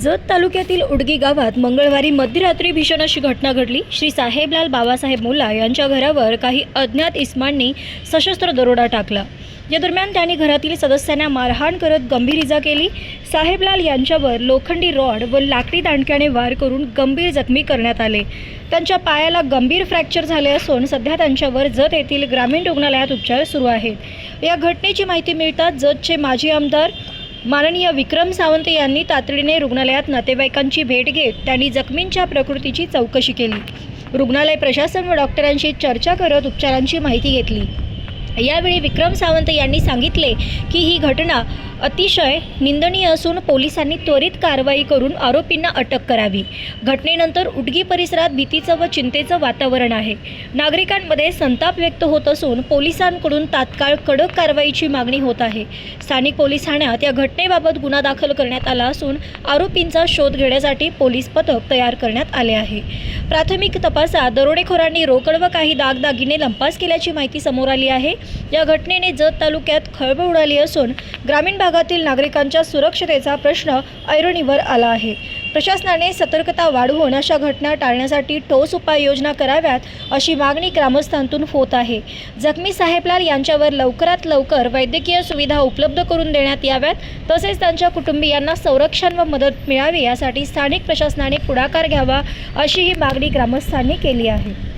जत तालुक्यातील उडगी गावात मंगळवारी मध्यरात्री भीषण अशी घटना घडली. श्री साहेबलाल बाबासाहेब मुल्ला यांच्या घरावर काही अज्ञात इस्मांनी सशस्त्र दरोडा टाकला. या दरम्यान त्यांनी घरातील सदस्यांना मारहाण करत गंभीर इजा केली. साहेबलाल यांच्यावर लोखंडी रॉड व लाकडी दांडक्याने वार करून गंभीर जखमी करण्यात आले. त्यांच्या पायाला गंभीर फ्रॅक्चर झाले असून सध्या त्यांच्यावर जत येथील ग्रामीण रुग्णालयात उपचार सुरू आहेत. या घटनेची माहिती मिळताच जतचे माजी आमदार माननीय विक्रम सावंत यांनी तातडीने रुग्णालयात नातेवाईकांची भेट घेत त्यांनी जखमींच्या प्रकृतीची चौकशी केली. रुग्णालय प्रशासन व डॉक्टरांशी चर्चा करत उपचारांची माहिती घेतली. यावेळी विक्रम सावंत यांनी सांगितले की ही घटना अतिशय निंदनीय असून पोलिसांनी त्वरित कारवाई करून आरोपींना अटक करावी. घटनेनंतर उडगी परिसरात भीतीचं व चिंतेचं वातावरण आहे. नागरिकांमध्ये संताप व्यक्त होत असून पोलिसांकडून तात्काळ कडक कारवाईची मागणी होत आहे. स्थानिक पोलीस ठाण्यात या घटनेबाबत गुन्हा दाखल करण्यात आला असून आरोपींचा शोध घेण्यासाठी पोलीस पथक तयार करण्यात आले आहे. प्राथमिक तपासात दरोडेखोरांनी रोकड व काही दागदागिने लंपास केल्याची माहिती समोर आली आहे. या घटनेने जत तालुक्यात खळबळ उडाली असून ग्रामीण भागातील नागरिकांच्या सुरक्षतेचा प्रश्न ऐरणीवर आला आहे. प्रशासनाने सतर्कता वाढवून अशा घटना टाळण्यासाठी ठोस उपाययोजना कराव्यात अशी मागणी ग्रामस्थांतून होत आहे. जखमी साहेबलाल यांच्यावर लवकरात लवकर वैद्यकीय सुविधा उपलब्ध करून देण्यात याव्यात तसेच त्यांच्या कुटुंबियांना संरक्षण व मदत मिळावी यासाठी स्थानिक प्रशासनाने पुढाकार घ्यावा अशी ही मागणी ग्रामस्थांनी केली आहे.